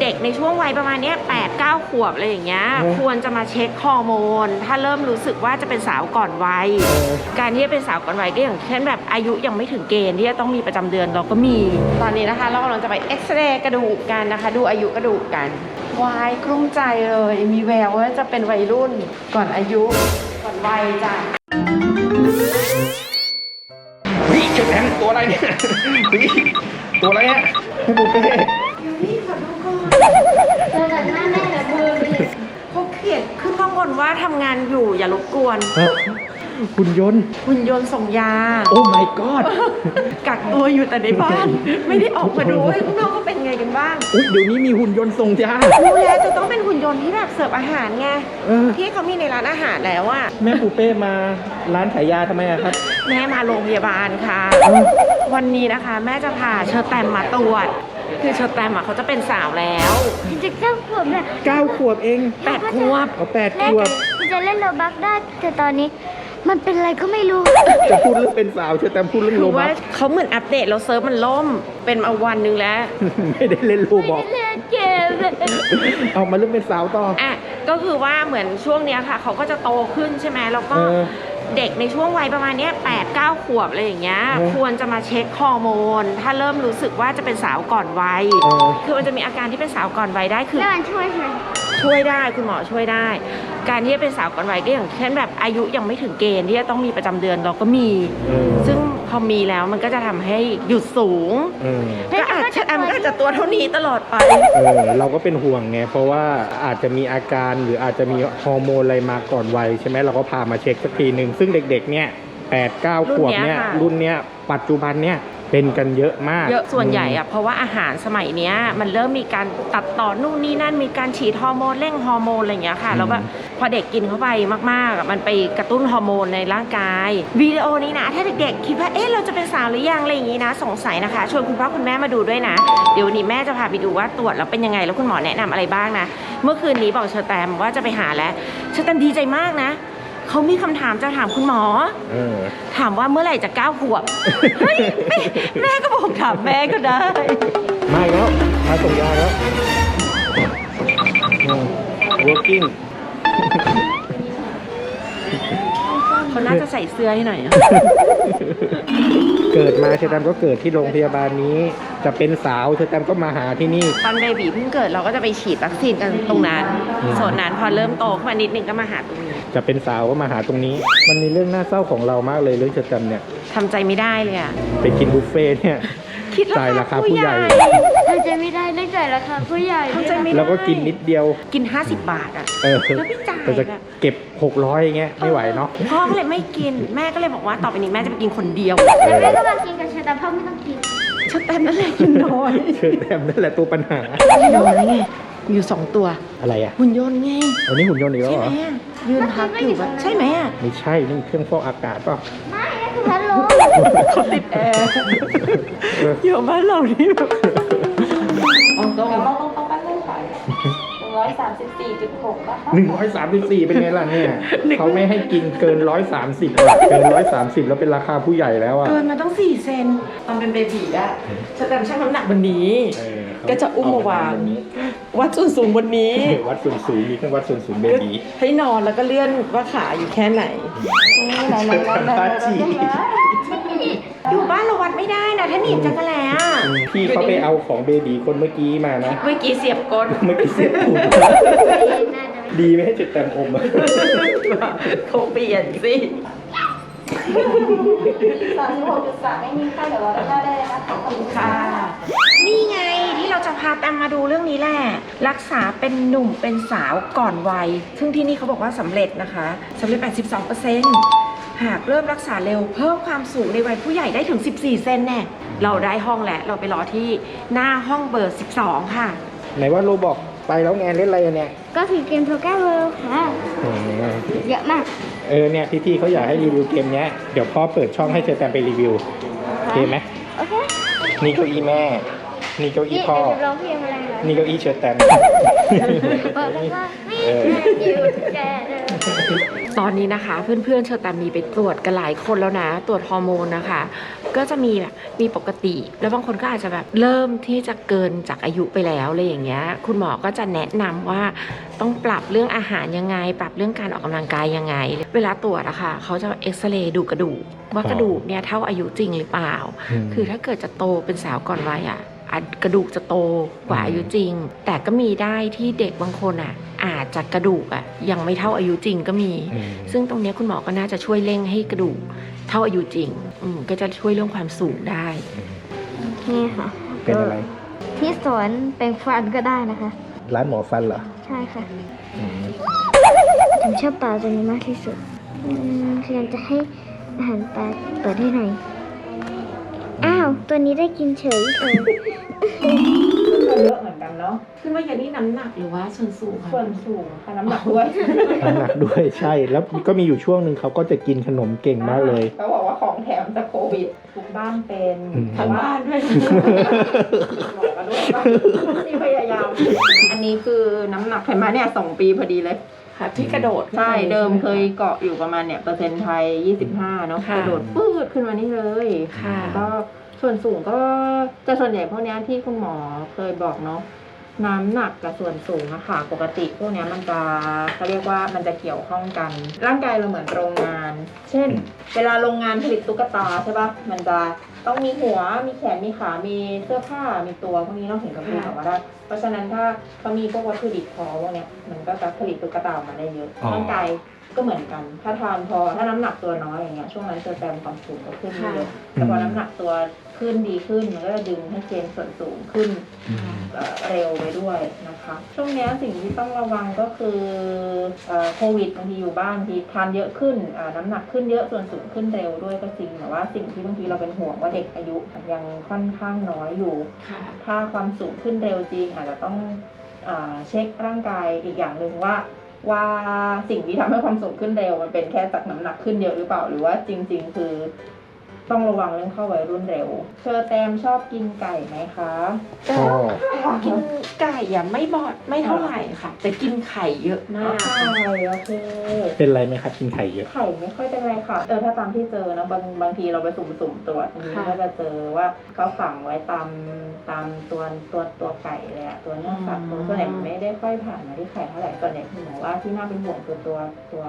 เด็กในช่วงวัยประมาณเนี้ยแปดเก้าขวบอะไรอย่างเงี้ยอืมควรจะมาเช็คฮอร์โมน ถ้าเริ่มรู้สึกว่าจะเป็นสาวก่อนวัยเออการที่จะเป็นสาวก่อนวัยก็อย่างเช่นแบบอายุยังไม่ถึงเกณฑ์ที่จะต้องมีประจำเดือนเราก็มี ตอนนี้นะคะ เรากำลังจะไปเอ็กซเรย์กระดูกกันนะคะ ดูอายุกระดูกกันวายกลุ้มใจเลย มีแววว่าจะเป็นวัยรุ่นก่อนอายุก่อนวัยจ้ะเฮ้ยเชอแตมตัวอะไรเนี่ยเฮ้ยตัวอะไรเนี่ยให้บุฟเฟ่ เจอกันหน้าแม่กับมือเลยเขาเขียนขึ้นข้างบนว่าทำงานอยู่อย่ารบกวนเอ้าหุ่นยนต์ หุ่นยนต์ส่งยา โอ้ my god กักตัวอยู่แต่ในบ้าน ไม่ได้ออกมาดูว่าข้างนอกเขาเป็นไงกันบ้างอุ๊ยเดี๋ยวนี้มีหุ่นยนต์ส่งยารู้แล้วจะต้องเป็นหุ่นยนต์ที่แบบเสิร์ฟอาหารไงเออ ที่เขามีในร้านอาหารแล้วอะแม่ปูเป้มาร้านขายยาทำไมอะครับ แม่มาโรงพยาบาลค่ะ วันนี้นะคะ แม่จะพาเชอร์แตมมาตรวจ คือเชอร์แตมอะเขาจะเป็นสาวแล้วจริงๆเจ้าขวบเนี่ยเก้าขวบเองแปดขวบเอาแปดแม่ขวบจะจะเล่นโรบักได้แต่ตอนนี้ มันเป็นอะไรก็ไม่รู้ จะพูดเรื่องเป็นสาวเชอแตมพูดเรื่องคืโลอบัว่าสเขาเหมือนอัปเดตแล้วเซิร์ฟมันล่มเป็นมาวันหนึงแล้ว ไม่ได้เล่นโลบอกเล่นเกมเอามาเรื่องเป็นสาวต่อ อะก็คือว่าเหมือนช่วงเนี้ยค่ะ เขาก็จะโตขึ้นใช่ไหมแล้วก็เออ เด็กในช่วงวัยประมาณเนี้ยแปดเก้าขวบอะไรอย่างเงี้ยเออควรจะมาเช็คฮอร์โมน ถ้าเริ่มรู้สึกว่าจะเป็นสาวก่อนวัยเออคือมันจะมีอาการที่เป็นสาวก่อนวัยได้คือ แล้วมันช่วยไหมช่วยได้คุณหมอช่วยได้ การที่จะเป็นสาวก่อนวัยก็อย่างเช่นแบบอายุยังไม่ถึงเกณฑ์ที่จะต้องมีประจำเดือนเราก็มีเออซึ่งพอมีแล้วมันก็จะทำให้หยุดสูงเออก็อาจจะแอมก็อาจจะตัวเท่านี้ตลอดไป เออเราก็เป็นห่วงไงเพราะว่าอาจจะมีอาการหรืออาจจะมีฮอร์โมนอะไรมาก่อนวัยใช่ไหมเราก็พามาเช็คสักทีหนึ่งซึ่งเด็กๆเนี่ยแปดเก้าขวบเนี่ยรุ่นเนี้ยค่ะรุ่นเนี้ยปัจจุบันเนี่ย เป็นกันเยอะมาก เยอะส่วนใหญ่อะเพราะว่าอาหารสมัยเนี้ยมันเริ่มมีการตัดต่อนู่นนี่นั่นมีการฉีดฮอร์โมนเร่งฮอร์โมนอะไรอย่างเงี้ยค่ะแล้วแบบพอเด็กกินเข้าไปมากๆอะมันไปกระตุ้นฮอร์โมนในร่างกายวิดีโอนี้นะ ถ้าเด็กๆ คิดว่าเอ๊ะเราจะเป็นสาวหรือยังอะไรอย่างงี้นะ สงสัยนะคะชวนคุณพ่อคุณแม่มาดูด้วยนะ เดี๋ยววันนี้แม่จะพาไปดูว่าตรวจแล้วเป็นยังไงแล้วคุณหมอแนะนำอะไรบ้างนะ เมื่อคืนนี้บอกเชอร์แตมว่าจะไปหาแล้วเชอร์แตมดีใจมากนะ เขามีคำถามจะถามคุณหมอ เออ ถามว่าเมื่อไหร่จะก้าวขวบเฮ้ยแม่แม่ก็บอกถามแม่ก็ได้ มาอีกแล้วมาส่งยาแล้วอืม working เขาน่าจะใส่เสื้อให้หน่อยอะเกิดมาเชอแตมก็เกิดที่โรงพยาบาลนี้ จะเป็นสาวเชอแตมก็มาหาที่นี่ ตอนเบบีเพิ่งเกิดเราก็จะไปฉีดวัคซีนกันตรงนั้น อืม ส่วนนั้นพอเริ่มโตขึ้นมานิดนึงก็มาหาตรงนี้ จะเป็นสาวก็มาหาตรงนี้ มันมีเรื่องน่าเศร้าของเรามากเลยเรื่องเชอแตมเนี่ยทำใจไม่ได้เลยอะไปกินบุฟเฟ่ต์เนี่ยคิดจ่ายราราคาคาผู้ผู้ใหใหญ่ญ่เราจะไม่ได้เนื่องจากราคาผู้ใหญ่เข้าใจไม่ได้แล้วก็กินนิดเดียว กิน 50 บาทอะเออแล้วไม่จ่ายแต่จะอะเก็บ 600อย่างเงี้ยไม่ไหวเนาะ พ่อก็เลยไม่กิน แม่ก็เลยบอกว่าต่อไปนี้แม่จะไปกินคนเดียวแต่แม่ก็มากินกับเชอแต่พ่อไม่ต้องกินชดแตมนั่นแหละกินน้อยเชิญแต้มนั่นแหละตัวปัญหา กินน้อยไงมีอยู่สองตัว อะไรอะหุ่นยนต์ไง วันนี้หุ่นยนต์อีกแล้วใช่เหรไหมอ อะ ยืนพักอยู่แบบใช่ไหมอะไม่ใช่นี่เครื่องฟอกอากาศเปล่ะไม่นั่นคือพัดลมเขาติดแอร์เยอะมากเรานี่แบบเอาตรงเราต้องต้องปั้นเล่นค่ะหนึ่งร้อยสามสิบสี่จุดหกนะคะหนึ่งร้อยสามสิบสี่เป็นไงล่ะเนี่ยเขาไม่ให้กินเกินร้อยสามสิบเกินร้อยสามสิบแล้วเป็นราคาผู้ใหญ่แล้วอะเกินมาต้องสี่เซนตอนเป็นเบบีอะสแตมป์ชั่งน้ำหนักวันนี้เออ ก็จะอุ้มมาวาง วัดส่วนสูงวันนี้เออวัดส่วนสูงมีเครื่องวัดส่วนสูงเบบีให้นอนแล้วก็เลื่อนว่าขาอยู่แค่ไหนตาจีอยู่บ้านเราวัดไม่ได้นะถ้าหนีบจักรแล้อะพี่เขาไปเอาของเบบีคนเมื่อกี้มานะ เมื่อกี้เสียบก้นเมื่อกี้เสียบถูกน่าจะดีไม่ให้จุดแต้มอมอะเขาเปลี่ยนสิสามสิบหกจุดสามไม่มีค่าเดี๋ยวเราได้ได้เลยนะคะขอบคุณค่ะนี่ไง ที่เราจะพาแตมมาดูเรื่องนี้แหละรักษาเป็นหนุ่มเป็นสาวก่อนวัย ซึ่งที่นี่เขาบอกว่าสำเร็จนะคะสำเร็จ 82%หากเริ่มรักษาเร็วเพิ่มความสูงในวัยผู้ใหญ่ได้ถึง 14 เซนแน่เราได้ห้องแล้วเราไปรอที่หน้าห้องเบอร์ 12 ค่ะ ไหนว่าโรบอกไปแล้วไงเล่นอะไรอะเนี่ยก็คือเกมโทก้าเวิร์ค่ะ อืมเยอะมากเออเนี่ยพี่ๆเขาอยากให้รีวิวเกมเนี้ยเดี๋ยวพ่อเปิดช่องให้เชอแตมไปรีวิวโอเคไหมโอเค นี่เก้าอี้แม่ นี่เก้าอี้นี่พ่อเดี๋ยวจะร้องเพลงอะไรเหรอนี่เก้าอี้เชอแตมบอกเลยว่าไม่เอออยู่แกเดินตอนนี้นะคะ เพื่อนๆเชอตามีไปตรวจกันหลายคนแล้วนะ ตรวจฮอร์โมนนะคะ ก็จะมีแบบมีปกติ แล้วบางคนก็อาจจะแบบเริ่มที่จะเกินจากอายุไปแล้วอะไรอย่างเงี้ย คุณหมอก็จะแนะนำว่าต้องปรับเรื่องอาหารยังไง ปรับเรื่องการออกกำลังกายยังไง เวลาตรวจอะค่ะเขาจะเอ็กซเรย์ดูกระดูกว่ากระดูกเนี่ยเท่าอายุจริงหรือเปล่า คือถ้าเกิดจะโตเป็นสาวก่อนวัยอะอาจ กระดูกจะโตกว่าอายุจริง แต่ก็มีได้ที่เด็กบางคนอะ อาจจะกระดูกอะยังไม่เท่าอายุจริงก็มีอืมซึ่งตรงเนี้ยคุณหมอก็น่าจะช่วยเร่งให้กระดูกเท่าอายุจริงอืมก็จะช่วยเรื่องความสูงได้นี่ค่ะเป็นอะไร ที่สวนแปรงฟันก็ได้นะคะ ร้านหมอฟันเหรอ ใช่ค่ะอืมผมชอบปลาตัวนี้มากที่สุดอืมพยายามจะให้อาหารปลาเปิดให้หน่อยอ้าวตัวนี้ได้กินเฉยเออเยอะเหมือนกันเนาะขึ้นว่าอย่างนี้น้ำหนักหรือว่าส่วนสูงส่วนสูงค่ะน้ำหนักด้วยน้ำหนักด้วยใช่แล้วก็มีอยู่ช่วงหนึ่งเขาก็จะกินขนมเก่งมากเลยเขาบอกว่าของแถมจากโควิดทุกบ้านเป็นอืมทั้งบ้านด้วยบอกกันด้วยว่าที่พยายามอันนี้คือน้ำหนักเห็นไหมเนี่ยสองปีพอดีเลยค่ะที่กระโดดขึ้นใช่ไปเดิมใช่ไหเคยเกาะอยู่ประมาณเนี่ยเปอร์เซ็นต์ไทย 25 เนาะค่ะกระโดดปืดขึ้นมานี่เลยค่ะก็ ส่วนสูงก็จะส่วนใหญ่พวกเนี้ยที่คุณหมอเคยบอกเนาะน้ำหนักกับส่วนสูงอะค่ะ ปกติพวกเนี้ยมันจะเขาเรียกว่ามันจะเกี่ยวข้องกัน ร่างกายเราเหมือนโรงงาน เช่น เวลาโรงงานผลิตตุ๊กตาใช่ปะมันจะต้องมีหัว มีแขน มีขา มีเสื้อผ้า มีตัวพวกนี้เราถึงจะผลิตออกมาได้ เพราะฉะนั้นถ้าเขามีพวกวัตถุดิบพอพวกเนี้ยมันก็จะผลิตตุ๊กตาออกมาได้เยอะอ๋อร่างกาย ก็เหมือนกัน ถ้าทานพอถ้าน้ำหนักตัวน้อยอย่างเงี้ยช่วงนั้นเจอแตมความสูงก็ขึ้นไม่เยอะแต่พอน้ำหนักตัวขึ้นดีขึ้นมันก็จะดึงให้เกณฑ์ส่วนสูงขึ้นอืมเอ่อเร็วไปด้วยนะคะช่วงเนี้ยสิ่งที่ต้องระวังก็คือเอ่อโควิดบางทีอยู่บ้านบางทีทานเยอะขึ้นเอ่อน้ำหนักขึ้นเยอะส่วนสูงขึ้นเร็วด้วยก็จริงแต่ว่าสิ่งที่บางทีเราเป็นห่วงว่าเด็กอายุยังค่อนข้างน้อยอยู่ค่ะถ้าความสูงขึ้นเร็วจริงอาจจะต้องอาเช็คร่างกายอีกอย่างหนึ่งว่า ว่าสิ่งที่ทำให้ความสูงขึ้นเร็วมันเป็นแค่จากน้ำหนักขึ้นเยอะหรือเปล่า หรือว่าจริง ๆ คือ ต้องระวังเรื่องเข้าวัยรุ่นเร็ว เชอแตมชอบกินไก่ไหมคะ ก็พ่อกินไก่อะไม่บอดไม่เท่าไหร่ค่ะ แต่กินไข่เยอะมาก ใช่โอเค เป็นไรไหมครับกินไข่เยอะ ไข่ไม่ค่อยเป็นไรค่ะ เออถ้าตามที่เจอนะบางบางทีเราไปสุ่มๆตรวจบางทีค่ะก็จะเจอว่าเขาฝังไว้ตามตามตัวตัวตัวไก่เลยอะตัวเนื้อสัตว์ตัวส่วนใหญ่มันไม่ได้ค่อยผ่านมาที่ไข่เท่าไหร่ส่วนใหญ่คุณหมอว่าที่น่าเป็นห่วงคือตัวตัว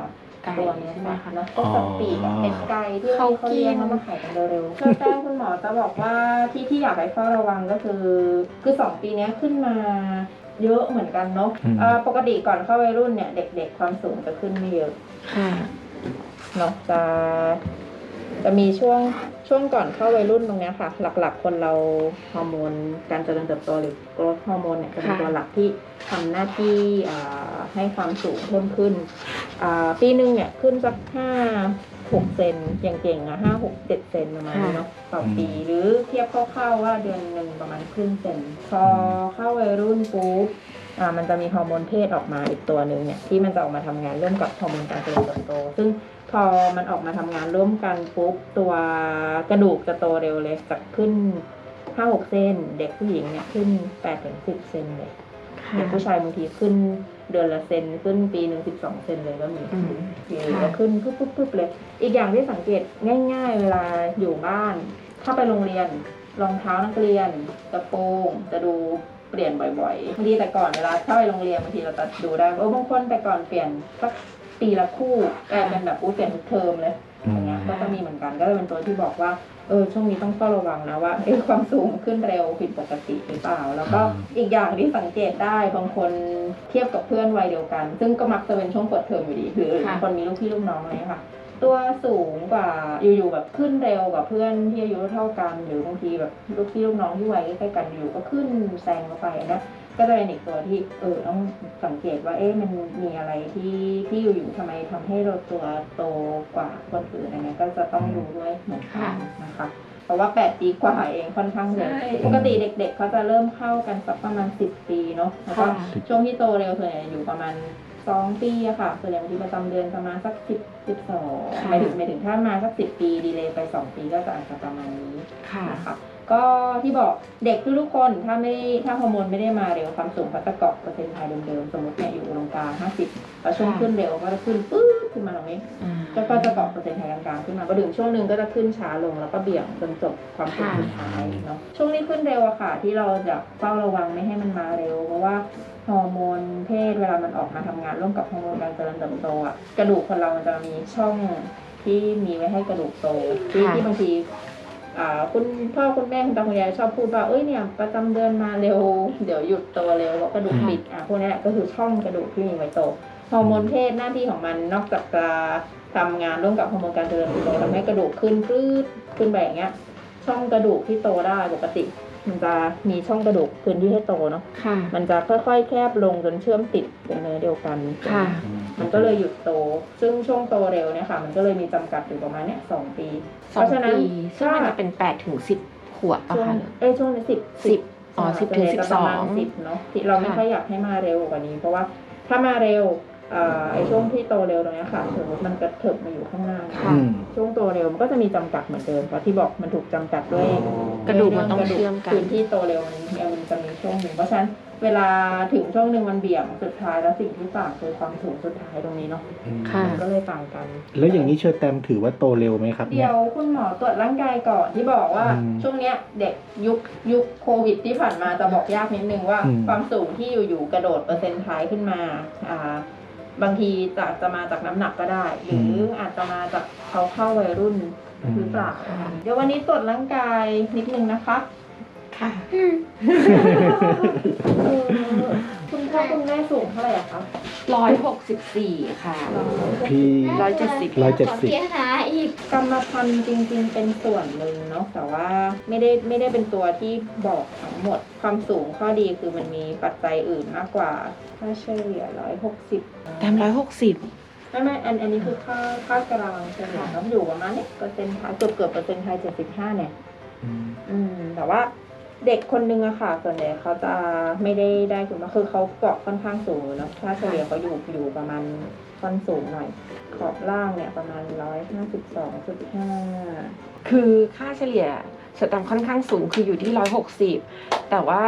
ไก่ตัวเนี้ยใช่ไหมนะคะคะเนอะก็สับปีกอะเป็ดไก่ที่เขาเขาเลี้ยงกินแล้วมาขายกันเร็วๆเชื่อแต้มคุณหมอจะบอกว่าที่ที่อยากให้เฝ้าระวังก็คือ คือสองปีเนี้ยขึ้นมาเยอะเหมือนกันเนาะอืมเอ่อปกติก่อนเข้าวัยรุ่นเนี่ย เด็กๆความสูงจะขึ้นไม่เยอะค่ะเนาะจะ จะมีช่วงช่วงก่อนเข้าวัยรุ่นตรงเนี้ยค่ะ หลักๆ คนเราฮอร์โมนการเจริญเติบโตหรือ growth ฮอร์โมนเนี่ยจะเป็นค่ะตัวหลักที่ทำหน้าที่อ่าให้ความสูงเพิ่มขึ้นอ่าปีหนึ่งเนี่ยขึ้นสักห้าหกเซนอย่างเก่งอะห้าหกเจ็ดเซนประมาณนี้เนาะต่อปีหรือเทียบคร่าวๆว่าเดือนหนึ่งประมาณครึ่งเซนพอเข้าวัยรุ่นปุ๊บอ่ามันจะมีฮอร์โมนเพศออกมาอีกตัวหนึ่งเนี่ยที่มันจะออกมาทำงานร่วมกับฮอร์โมนการเจริญเติบโต ซึ่ง พอมันออกมาทำงานร่วมกันปุ๊บตัวกระดูกจะโตเร็วเลยจากขึ้นห้าหกเซนเด็กผู้หญิงเนี่ยขึ้นแปดถึงสิบเซนเลยค่ะเด็กผู้ชายบางทีขึ้นเดือนละเซนขึ้นปีหนึ่งสิบสองเซนเลยก็มีอืมอยู่ก็ขึ้นปุ๊บปุ๊บปุ๊บเลย อีกอย่างที่สังเกตง่าย ๆ เวลาอยู่บ้าน ถ้าไปโรงเรียนรองเท้านักเรียนกระโปรงจะดูเปลี่ยนบ่อยๆบางทีแต่ก่อนเวลาถ้าไปโรงเรียนบางทีเราจะดูได้ว่าบางคนแต่ก่อนเปลี่ยนสัก ปีละคู่กลายเป็นแบบอู้เปลี่ยนทุกเทอมเลยอืมอย่างเงี้ยก็จะมีเหมือนกันก็จะเป็นตัวที่บอกว่าเออช่วงนี้ต้องเฝ้าระวังนะว่าเออความสูงขึ้นเร็วผิดปกติหรือเปล่า แล้วก็อีกอย่างที่สังเกตได้บางคนเทียบกับเพื่อนวัยเดียวกัน ซึ่งก็มักจะเป็นช่วงเปิดเทอมอยู่ดีหรือค่ะคนมีลูกพี่ลูกน้องอะไรเงี้ยค่ะ ตัวสูงกว่าอยู่ๆแบบขึ้นเร็วกว่าเพื่อนที่อายุเท่ากัน หรือ บางทีแบบลูกพี่ลูกน้องที่วัยใกล้ๆกันอยู่ก็ขึ้นแซงเข้าไปนะ ก็จะเป็นอีกตัวที่เออต้องสังเกตว่าเอ๊ะมันมีอะไรที่ที่อยู่ๆทำไมทำให้เราตัวโตกว่าคนอื่นอะไรเงี้ยก็จะต้องดูด้วยเหมือนกันนะคะเพราะว่าแปดปีกว่าเองค่อนข้างเร็วใช่ปกติเด็ก ๆเขาจะเริ่มเข้ากันสักประมาณสิบปีเนาะแล้วก็ค่ะช่วงที่โตเร็วส่วนใหญ่อยู่ประมาณสองปีอะค่ะส่วนใหญ่บางทีประจำเดือนประมาณสักสิบสิบสองค่ะหมายถึงหมายถึงถ้ามาสักสิบปีดีเลยไปสองปีก็จะอาจจะประมาณนี้ค่ะนะคะ ก็ที่บอกเด็กทุกๆคนถ้าไม่ถ้าฮอร์โมนไม่ได้มาเร็วความสูงเขาจะเกาะเปอร์เซ็นต์ไทยเดิมๆสมมติเนี่ยอยู่ตรงกลาง50แล้วช่วงขึ้นเร็วก็จะขึ้นปื๊ดขึ้นมาตรงนี้แล้วก็จะเกาะเปอร์เซ็นต์ไทยกลางๆขึ้นมาพอถึงช่วงหนึ่งก็จะขึ้นช้าลงแล้วก็เบี่ยงจนจบความสูงสุดท้ายเนาะช่วงนี้ขึ้นเร็วอะค่ะ ที่เราจะเฝ้าระวังไม่ให้มันมาเร็ว เพราะว่าฮอร์โมนเพศเวลามันออกมาทำงานร่วมกับฮอร์โมนการเจริญเติบโตอะกระดูกคนเรามันจะมีช่องที่มีไว้ให้กระดูกโตที่ที่บางที คุณพ่อคุณแม่คุณตาคุณยายชอบพูดว่าเอ้ยเนี่ยประจำเดือนมาเร็ว เดี๋ยวหยุดโตเร็วเพรากระดูกปิดอะพวกนี้แหละก็คือช่องกระดูกที่มีไว้โตฮอร์โมนเพศหน้าที่ของมันนอกจากจะทำงานร่วมกับฮอร์โมนการเจริญเติบโตทำให้กระดูกขึ้นปรื้ดขึ้นไปอย่างเงี้ยช่องกระดูกที่โตได้ปกติ มันจะมีช่องกระดูกพื้นที่ให้โตเนาะ ค่ะ มันจะค่อยๆ แคบลงจนเชื่อมติดเป็นเนื้อเดียวกัน ค่ะ มันก็เลยหยุดโต ซึ่งช่วงโตเร็วเนี่ยค่ะ มันก็เลยมีจำกัดอยู่ประมาณเนี้ยสองปีสเพองราะฉะนั้นปีซึ่งมันจะเป็นแปดถึงสิบขวบอะช่วงค่ะเอ้ยช่วงนี้สิบสิบอ๋อสิบถึงจะประมาณสิบสองสิบเนาะที่เราไม่ค่ะค่อยอยากให้มาเร็วกว่านี้ เพราะว่าถ้ามาเร็วเอ่อ ไอ้ช่วงที่โตเร็วตรงเนี้ยค่ะสมมติมันกระเถิบมาอยู่ข้างหน้าค่ะอืมช่วงโตเร็วมันก็จะมีจำกัดเหมือนเดิมเพราะที่บอกมันถูกจำกัดด้วยกระดูกมันต้องเชื่อมกันพื้นที่โตเร็วมันมันจะมีช่วงหนึ่งเพราะฉะนั้นเวลาถึงช่วงหนึ่งมันเบี่ยงสุดท้ายแล้วสิ่งที่ต่างคือความสูงสุดท้ายตรงนี้เนาะค่ะมันก็เลยต่างกัน แล้วอย่างนี้เชอร์แตมถือว่าโตเร็วไหมครับเนี่เดี๋ยยวคุณหมอตรวจร่างกายก่อนที่บอกว่าอืมช่วงเนี้ยเด็กยุคยุคโควิดที่ผ่านมาจะบอกยากนิดนึงว่าอืมความสูงที่อยู่ๆกระโดดเปอร์เซ็นต์ท้ายขึ้นมาอ่า บางทีจะจะมาจากน้ำหนักก็ได้ หรืออาจจะมาจากเขาเข้าวัยรุ่นหรือเปล่าค่ะเดี๋ยววันนี้ตรวจร่างกายนิดนึงนะคะ ค่ะ เออคุณพ่อคุณแม่สูงเท่าไหร่อะคะร้อยหกสิบสี่ค่ะ พี่ ร้อยเจ็ดสิบ ร้อยเจ็ดสิบ ขอเพียงหาอีกกรรมพันธุ์จริง ๆ เป็นส่วนหนึ่งเนาะแต่ว่าไม่ได้ไม่ได้เป็นตัวที่บอกทั้งหมด ความสูงข้อดีคือมันมีปัจจัยอื่นมากกว่าค่าเฉลี่ยร้อยหกสิบแต้มร้อยหกสิบไม่ไม่อันอันนี้คือค่าค่ากลางเฉลี่ยต้องอยู่ประมาณเนี้ยเปอร์เซ็นต์ไทยเกือบเกือบเปอร์เซ็นต์ไทยเจ็ดสิบห้าเนี่ย อืมแต่ว่า เด็กคนนึงอะค่ะ ส่วนใหญ่เขาจะไม่ได้ได้คุณว่าคือเขาเกาะค่อนข้างสูงเนอะค่าเฉลี่ยเขาอยู่อยู่ประมาณค่อนสูงหน่อย ขอบล่างเนี่ยประมาณร้อยห้าสิบสองจุดห้าคือค่าเฉลี่ยสแตมป์ค่อนข้างสูงคืออยู่ที่ร้อยหกสิบแต่ว่า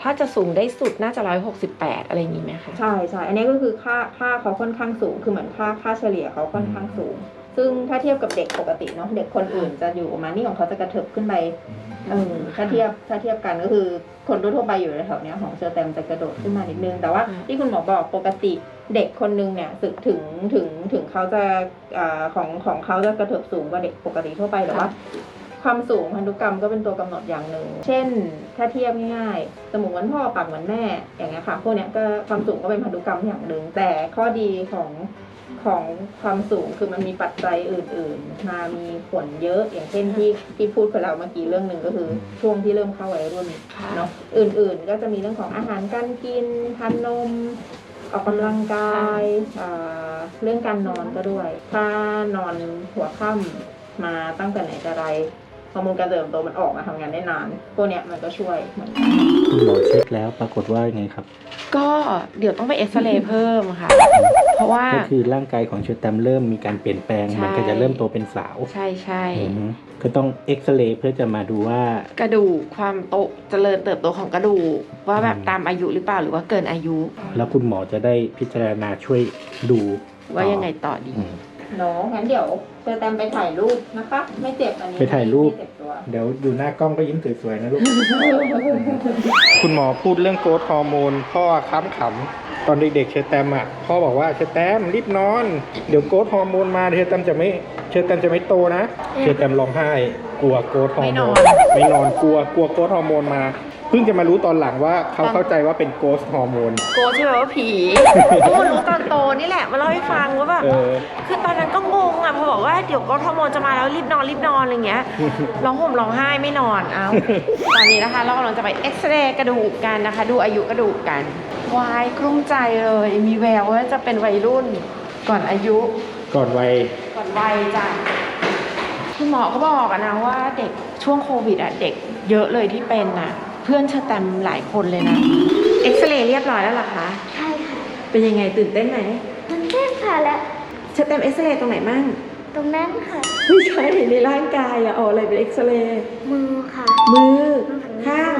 ถ้าจะสูงได้สุดน่าจะร้อยหกสิบแปดอะไรอย่างนี้ไหมคะ ใช่ใช่อันนี้ก็คือค่าค่าเขาค่อนข้างสูง คือเหมือนค่าค่าเฉลี่ยเขาค่อนข้างสูง ซึ่งถ้าเทียบกับเด็กปกติเนาะเด็กคนอื่นจะอยู่ประมาณนี้ของเขาจะกระเถิบขึ้นไปเออถ้าเทียบถ้าเทียบกันก็คือคนทั่วๆไปอยู่ในแถวเนี้ยของเชอร์แตมจะกระโดดขึ้นมานิดนึง แต่ว่าอืมที่คุณหมอบอกปกติเด็กคนนึงเนี่ยถึงถึงถึงถึงเขาจะอ่าของของเขาจะกระเถิบสูงกว่าเด็กปกติทั่วไปแต่ว่าความสูงพันธุกรรมก็เป็นตัวกำหนดอย่างหนึ่ง เช่น ถ้าเทียบง่ายๆจมูกเหมือนพ่อปากเหมือนแม่ อย่างเงี้ยค่ะ พวกเนี้ยก็ความสูงก็เป็นพันธุกรรมอย่างหนึ่ง แต่ข้อดีของ ของความสูงคือมันมีปัจจัยอื่น ๆ มามีผลเยอะ อย่างเช่นที่ที่พูดไปแล้วเมื่อกี้เรื่องหนึ่งก็คือ ช่วงที่เริ่มเข้าวัยรุ่นค่ะเนาะอื่น ๆ ก็จะมีเรื่องของอาหารการกินทานนมออกกำลังกายอ่าเรื่องการนอนก็ด้วย ถ้านอนหัวค่ำมาตั้งแต่ไหนแต่ไร ฮอร์โมนการเจริญเติบโตมันออกมาทำงานได้นานพวกเนี้ยมันก็ช่วยเหมือนกันคุณหมอเช็คแล้วปรากฏว่าไงครับ ก็เดี๋ยวต้องไปเอ็กซเรย์เพิ่มค่ะ เพราะว่า ก็คือร่างกายของเชอร์แตมเริ่มมีการเปลี่ยนแปลง ใช่ มันก็จะเริ่มโตเป็นสาวใช่ใช่อืมก็ต้องเอ็กซเรย์เพื่อจะมาดูว่า กระดูกความโตเจริญเติบโตของกระดูกว่าแบบอืมตามอายุหรือเปล่าหรือว่าเกินอายุ แล้วคุณหมอจะได้พิจารณาช่วยดูว่ายังไงต่อดี อืม เนาะงั้นเดี๋ยว เจอแตมไปถ่ายรูปนะคะ ไม่เจ็บอันนี้ไปถ่ายรูป ไม่เจ็บตัวเดี๋ยวอยู่หน้ากล้องก็ยิ้มสวยๆนะลูก คุณหมอพูดเรื่องโกรทฮอร์โมนพ่อค้ำขำตอนเด็กๆเชอร์แตมอะพ่อบอกว่าเชอร์แตมรีบนอน เดี๋ยวโกรทฮอร์โมนมาเชอร์แตมจะไม่เชอร์แตมจะไม่โตนะเชอร์แตมร้องไห้ กลัวโกรทฮอร์โมนไม่นอนกลัวกลัวโกรทฮอร์โมนมาเพิ่งจะมารู้ตอนหลังว่าเขาเข้าใจว่าเป็นโกรทฮอร์โมน โกใช่ไหมว่าผีโอ้รู้ตอนโตนี่แหละ มาเล่าให้ฟังว่าแบบ เออ คือตอนนั้นก็งงอะพอบอกว่าเดี๋ยวก็ฮอร์โมนจะมาแล้วรีบนอนรีบนอนอะไรเงี้ย ร้องห่มร้องไห้ไม่นอนเอา ตอนนี้นะคะเรากำลังจะไปเอ็กซเรย์กระดูกกันนะคะ ดูอายุกระดูกกัน วายกลุ้มใจเลย มีแววว่าจะเป็นวัยรุ่น ก่อนอายุ ก่อนวัย ก่อนวัยจ้ะคุณหมอก็บอกอะนะว่าเด็กช่วงโควิดอะเด็กเยอะเลยที่เป็นอะ เพื่อนเชอแตมหลายคนเลยนะเอ็กซเรย์เรียบร้อยแล้วเหรอคะ ใช่ค่ะเป็นยังไงตื่นเต้นไหมมันเต้นค่ะและเชอแตมเอ็กซเรย์ตรงไหนมั่งตรงนั้นค่ะไม่ใช่ในร่างกายอะเอาอะไรเป็นเอ็กซเรย์มือค่ะมือข้าข้างง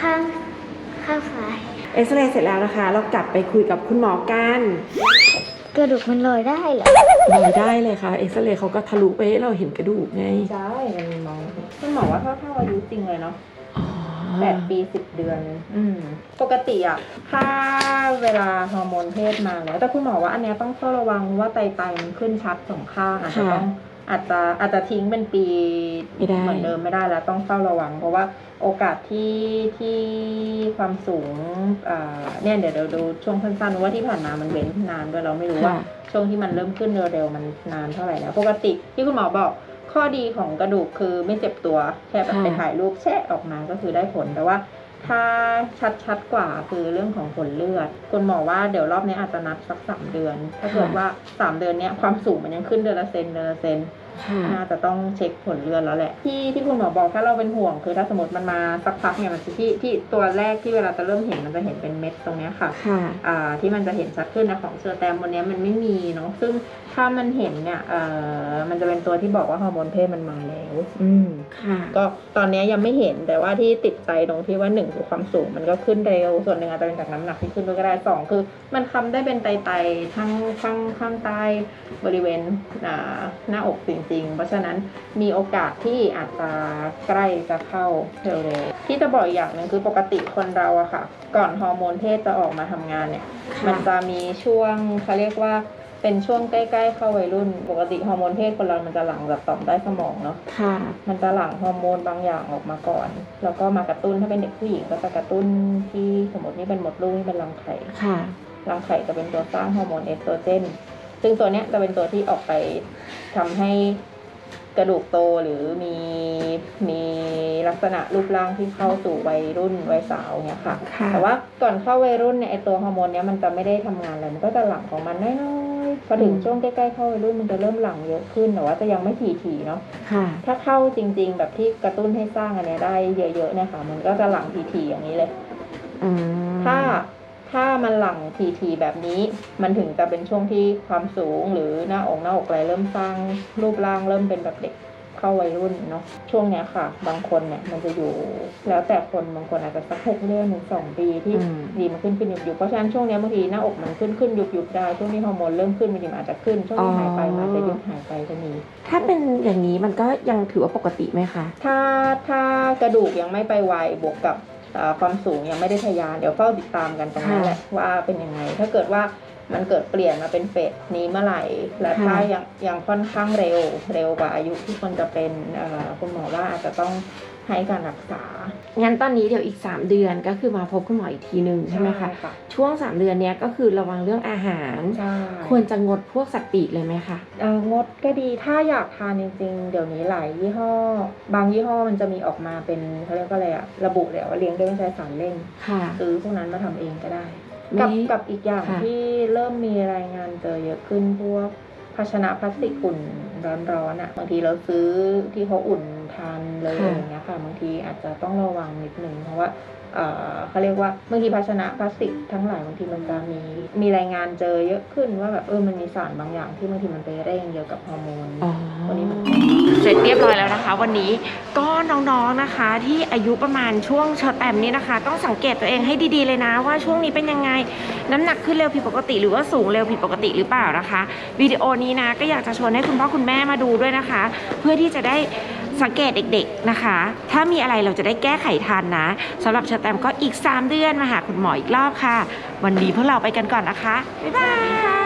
ข้างข้างซ้ายเอ็กซเรย์เสร็จแล้วนะคะ เรากลับไปคุยกับคุณหมอกันกระดูกมันลอยได้เหรอลอยได้เลยค่ะเอ็กซเรย์เขาก็ทะลุไปให้เราเห็นกระดูกไงใช่มันมองคุณหมอว่าเท่าเท่าอายุจริงเลยเนาะอ๋อ แปดปีสิบเดือน อืม ปกติอะถ้าเวลาฮอร์โมนเพศมาแล้ว แต่คุณหมอว่าอันเนี้ยต้องเฝ้าระวังว่าไตไตมันขึ้นชัดสองข้างอาจจะต้องอาจจะอาจจะทิ้งเป็นปีไม่ได้เหมือนเดิมไม่ได้แล้วต้องเฝ้าระวัง เพราะว่าโอกาสที่ที่ความสูงอ่าเนี่ยเดี๋ยวเราดูช่วงสั้นๆว่าที่ผ่านมามันเว้นนานด้วยเราไม่รู้ว่าค่ะช่วงที่มันเริ่มขึ้นเร็วๆมันนานเท่าไหร่แล้ว ปกติที่คุณหมอบอก ข้อดีของกระดูกคือไม่เจ็บตัวแค่แบบค่ะไปถ่ายรูปแชะออกมาก็คือได้ผลแต่ว่าถ้าชัดๆกว่าคือเรื่องของผลเลือด คุณหมอว่าเดี๋ยวรอบนี้อาจจะนัดสักสามเดือน ถ้าเกิดว่าสามเดือนเนี้ยความสูงมันยังขึ้นเดือนละเซนเดือนละเซนค่ะ น่าจะต้องเช็คผลเลือดแล้วแหละ ที่ที่คุณหมอบอกถ้าเราเป็นห่วงคือถ้าสมมติมันมาสักพักเนี่ยมันจะที่ที่ตัวแรกที่เวลาจะเริ่มเห็นมันจะเห็นเป็นเม็ดตรงเนี้ยค่ะค่ะอ่าที่มันจะเห็นชัดขึ้นนะของเชอร์แตมวันนี้มันไม่มีเนาะซึ่งถ้ามันเห็นเนี่ยเอ่อมันจะเป็นตัวที่บอกว่าฮอร์โมนเพศมันมาแล้วอืมค่ะ ก็ตอนนี้ยังไม่เห็นแต่ว่าที่ติดใจตรงที่ว่าหนึ่งคือความสูงมันก็ขึ้นเร็วส่วนหนึ่งอาจจะเป็นจากน้ำหนักที่ขึ้นด้วยก็ได้สองคือ มันคำได้เป็นไตไตๆทั้งข้างข้างใต้บริเวณอ่าหน้าอกจริงๆเพราะฉะนั้นมีโอกาสที่อาจจะใกล้จะเข้าเร็วๆที่จะบอกอีกอย่างหนึ่งคือปกติคนเราอะค่ะ ก่อนฮอร์โมนเพศจะออกมาทำงานเนี่ย มันจะมีช่วงเขาเรียกว่าเป็นช่วงใกล้ๆเข้าวัยรุ่น ปกติฮอร์โมนเพศคนเรา มันจะหลั่งจากต่อมใต้สมองเนาะค่ะ มันจะหลั่งฮอร์โมนบางอย่างออกมาก่อน แล้วก็มากระตุ้นถ้าเป็นเด็กผู้หญิงก็จะกระตุ้นที่สมมตินี่เป็นมดลูกนี่เป็นรังไข่ค่ะรังไข่จะเป็นตัวสร้างฮอร์โมนเอสโตรเจน ซึ่งตัวเนี้ยจะเป็นตัวที่ออกไป ทำให้กระดูกโตหรือมีมีลักษณะรูปร่างที่เข้าสู่วัยรุ่นวัยสาวเนี่ยค่ะค่ะแต่ว่าก่อนเข้าวัยรุ่นเนี่ยไอตัวฮอร์โมนเนี้ยมันจะไม่ได้ทำงานอะไรมันก็จะหลั่งของมันน้อยๆพอถึงอืมช่วงใกล้ๆเข้าวัยรุ่นมันจะเริ่มหลั่งเยอะขึ้นแต่ว่าจะยังไม่ถี่ๆเนาะค่ะถ้าเข้าจริง ๆ แบบที่กระตุ้นให้สร้างอันเนี้ยได้เยอะๆเนี่ยค่ะ มันก็จะหลั่งถี่ๆอย่างนี้เลยอืมถ้า ถ้ามันหลั่งทีๆแบบนี้ มันถึงจะเป็นช่วงที่ความสูงหรือหน้าอกหน้าอกอะไรเริ่มสร้างรูปร่างเริ่มเป็นแบบเด็กเข้าวัยรุ่นเนาะช่วงเนี้ยค่ะ บางคนเนี่ยมันจะอยู่แล้วแต่คนบางคนอาจจะสักหกเดือนถึงสองปีที่อืมดีมันขึ้นขึ้นยุบยุบเพราะฉะนั้นช่วงเนี้ยบางทีหน้าอกมันขึ้นขึ้นยุบยุบได้ช่วงนี้ฮอร์โมนเริ่มขึ้นบางทีมันอาจจะขึ้นช่วงนี้หายไปมันอาจจะยุบหายไปก็มีถ้าเป็นอย่างนี้มันก็ยังถือว่าปกติไหมคะ ถ้าถ้ากระดูกยังไม่ไปไวบวกกับเอ่อ ความสูงยังไม่ได้ทะยาน เดี๋ยวเฝ้าติดตามกันตรงนั้นแหละว่าเป็นยังไง ถ้าเกิดว่ามันเกิดเปลี่ยนมาเป็นเฟสนี้เมื่อไหร่ และถ้ายังยังค่อนข้างเร็ว เร็วกว่าอายุที่คนจะเป็นเอ่อคุณหมอว่าอาจจะต้อง ให้การรักษา งั้นตอนนี้เดี๋ยวอีก 3 เดือนก็คือมาพบคุณหมออีกทีหนึ่งใช่ไหมคะค่ะช่วง 3 เดือนเนี้ยก็คือระวังเรื่องอาหารใช่ควรจะงดพวกสัตว์ปีกเลยไหมคะเอ่องดก็ดี ถ้าอยากทานจริง ๆ เดี๋ยวนี้หลายยี่ห้อ บางยี่ห้อมันจะมีออกมาเป็นเขาเรียกว่าอะไรอะระบุเลยว่าเลี้ยงด้วยไม่ใช้สารเร่งค่ะซื้อพวกนั้นมาทำเองก็ได้ไม่กับกับอีกอย่างค่ะที่เริ่มมีรายงานเจอเยอะขึ้นพวก ภาชนะพลาสติกอุ่นร้อนๆอะบางทีเราซื้อที่เขาอุ่นทานเลยอะไรอย่างเงี้ยค่ะบางทีอาจจะต้องระวังนิดนึงเพราะว่าเอ่อเขาเรียกว่าบางทีภาชนะพลาสติกทั้งหลายบางทีมันจะมีมีรายงานเจอเยอะขึ้นว่าแบบเออมันมีสารบางอย่างที่บางทีมันไปเร่งเกี่ยวกับฮอร์โมนอ๋อวันนี้มัน เสร็จเรียบร้อยแล้วนะคะ วันนี้ก็น้องๆนะคะ ที่อายุประมาณช่วงเชอแตมนี้นะคะ ต้องสังเกตตัวเองให้ดีๆเลยนะ ว่าช่วงนี้เป็นยังไง น้ำหนักขึ้นเร็วผิดปกติ หรือว่าสูงเร็วผิดปกติหรือเปล่านะคะวิดีโอนี้นะก็อยากจะชวนให้คุณพ่อคุณแม่มาดูด้วยนะคะ เพื่อที่จะได้สังเกตเด็กๆนะคะ ถ้ามีอะไรเราจะได้แก้ไขทันนะสำหรับเชอร์แตมก็อีก 3 เดือนมาหาคุณหมออีกรอบค่ะ วันนี้พวกเราไปกันก่อนนะคะ บ๊ายบาย